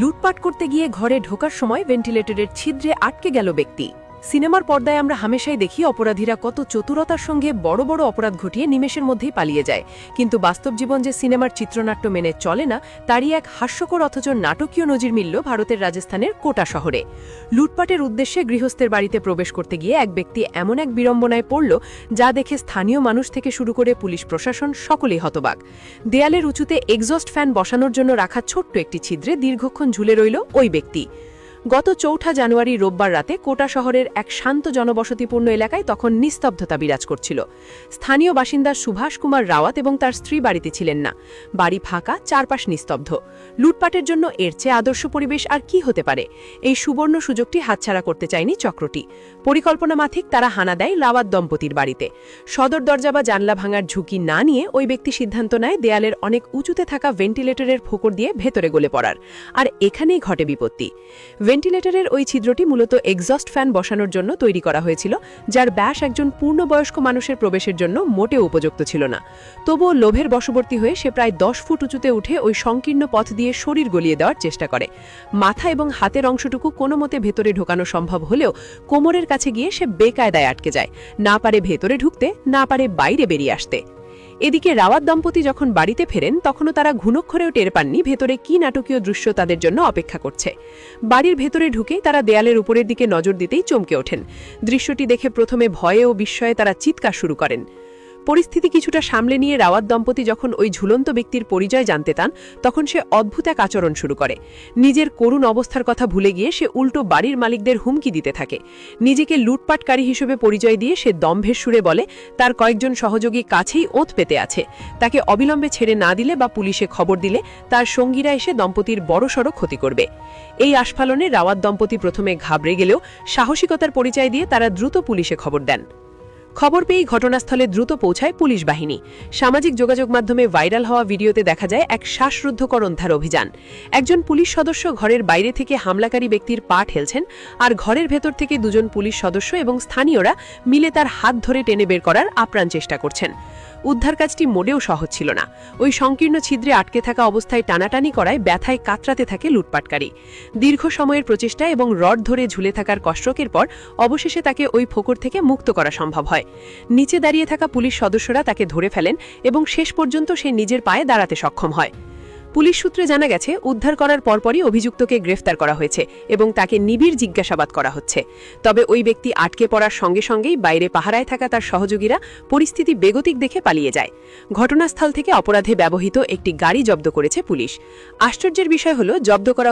লুটপাট করতে গিয়ে ঘরে ঢোকার সময় ভেন্টিলেটরের ছিদ্রে আটকে গেল ব্যক্তি। সিনেমার পর্দায় আমরা হামেশাই দেখি অপরাধীরা কত চতুরতার সঙ্গে বড় বড় অপরাধ ঘটিয়ে নিমেষের মধ্যেই পালিয়ে যায়। কিন্তু বাস্তব জীবন যে সিনেমার চিত্রনাট্য মেনে চলে না, তারই এক হাস্যকর অথচ নাটকীয় নজির মিলল ভারতের রাজস্থানের কোটা শহরে। লুটপাটের উদ্দেশ্যে গৃহস্থের বাড়িতে প্রবেশ করতে গিয়ে এক ব্যক্তি এমন এক বিড়ম্বনায় পড়ল, যা দেখে স্থানীয় মানুষ থেকে শুরু করে পুলিশ প্রশাসন সকলেই হতবাক। দেয়ালের উঁচুতে এক্সস্ট ফ্যান বসানোর জন্য রাখা ছোট্ট একটি ছিদ্রে দীর্ঘক্ষণ ঝুলে রইল ওই ব্যক্তি। গত চৌঠা জানুয়ারি রোববার রাতে কোটা শহরের এক শান্ত জনবসতিপূর্ণ এলাকায় তখন নিস্তব্ধতা বিরাজ করছিল। স্থানীয় বাসিন্দা সুভাষ কুমার রাওয়াত এবং তার স্ত্রী বাড়িতে ছিলেন না। বাড়ি ফাঁকা, চারপাশ নিস্তব্ধ। লুটপাটের জন্য এর চেয়ে আদর্শ পরিবেশ আর কি হতে পারে? এই সুবর্ণ সুযোগটি হাতছাড়া করতে চায়নি চক্রটি। পরিকল্পনা মাফিক তারা হানা দেয় রাওয়াত দম্পতির বাড়িতে। সদর দরজা বা জানলা ভাঙার ঝুঁকি না নিয়ে ওই ব্যক্তি সিদ্ধান্ত নেয় দেয়ালের অনেক উঁচুতে থাকা ভেন্টিলেটরের ফোকর দিয়ে ভেতরে গলে পড়ার। আর এখানেই ঘটে বিপত্তি। ভেন্টিলেটরের ওই ছিদ্রটি মূলত এক্সস্ট ফ্যান বসানোর জন্য তৈরি করা হয়েছিল, যার ব্যাস একজন পূর্ণবয়স্ক মানুষের প্রবেশের জন্য মোটেও উপযুক্ত ছিল না। তবুও লোভের বশবর্তী হয়ে সে প্রায় দশ ফুট উঁচুতে উঠে ওই সংকীর্ণ পথ দিয়ে শরীর গলিয়ে দেওয়ার চেষ্টা করে। মাথা এবং হাতের অংশটুকু কোনো মতে ভেতরে ঢোকানো সম্ভব হলেও কোমরের কাছে গিয়ে সে বেকায়দায় আটকে যায়, না পারে ভেতরে ঢুকতে, না পারে বাইরে বেরিয়ে আসতে। এদিকে রাওয়াত দম্পতি যখন বাড়িতে ফেরেন, তখনও তারা ঘুণক্ষরেও টের পাননি ভেতরে কি নাটকীয় দৃশ্য তাদের জন্য অপেক্ষা করছে। বাড়ির ভেতরে ঢুকে তারা দেয়ালের উপরের দিকে নজর দিতেই চমকে ওঠেন। দৃশ্যটি দেখে প্রথমে ভয়ে ও বিস্ময়ে তারা চিৎকার শুরু করেন। পরিস্থিতি কিছুটা সামলে নিয়ে রাওয়াত দম্পতি যখন ওই ঝুলন্ত ব্যক্তির পরিচয় জানতে তান তখন সে অদ্ভুত এক আচরণ শুরু করে। নিজের করুণ অবস্থার কথা ভুলে গিয়ে সে উল্টো বাড়ির মালিকদের হুমকি দিতে থাকে। নিজেকে লুটপাটকারী হিসেবে পরিচয় দিয়ে সে দম্ভের সুরে বলে, তার কয়েকজন সহযোগী কাছেই ওঁত পেতে আছে। তাকে অবিলম্বে ছেড়ে না দিলে বা পুলিশে খবর দিলে তার সঙ্গীরা এসে দম্পতির বড়সড় ক্ষতি করবে। এই আস্ফালনে রাওয়াত দম্পতি প্রথমে ঘাবড়ে গেলেও সাহসিকতার পরিচয় দিয়ে তারা দ্রুত পুলিশে খবর দেন। খবর পেয়ে ঘটনাস্থলে দ্রুত পৌঁছায় পুলিশ বাহিনী। সামাজিক যোগাযোগ মাধ্যমে ভাইরাল হওয়া ভিডিওতে দেখা যায় এক শ্বাসরুদ্ধকর অন্ধার অভিযান। একজন পুলিশ সদস্য ঘরের বাইরে থেকে হামলাকারী ব্যক্তির পা ঠেলছেন আর ঘরের ভেতর থেকে দুজন পুলিশ সদস্য এবং স্থানীয়রা মিলে তার হাত ধরে টেনে বের করার আপ্রাণ চেষ্টা করছেন। উদ্ধার কাজটি মোটেও সহজ ছিল না। ওই সংকীর্ণ ছিদ্রে আটকে থাকা অবস্থায় টানাটানি করায় ব্যথায় কাতরাতে থাকে লুটপাটকারী। দীর্ঘ সময়ের প্রচেষ্টা এবং রড ধরে ঝুলে থাকার কষ্টকের পর অবশেষে তাকে ওই ফোকর থেকে মুক্ত করা সম্ভব হয়। নিচে দাঁড়িয়ে থাকা পুলিশ সদস্যরা তাকে ধরে ফেলেন এবং শেষ পর্যন্ত সে নিজের পায়ে দাঁড়াতে সক্ষম হয়। পুলিশ সূত্রে জানা গেছে, উদ্ধার করার পরপরই অভিযুক্তকে গ্রেফতার করা হয়েছে এবং তাকে নিবিড় জিজ্ঞাসাবাদ করা হচ্ছে। তবে ওই ব্যক্তি আটকে পড়ার সঙ্গে সঙ্গেই বাইরে পাহারায় থাকা তার সহযোগীরা পরিস্থিতি বেগতিক দেখে পালিয়ে যায়। ঘটনাস্থল থেকে অপরাধে ব্যবহৃত একটি গাড়ি জব্দ করেছে পুলিশ। আশ্চর্যের বিষয় হল, জব্দ করা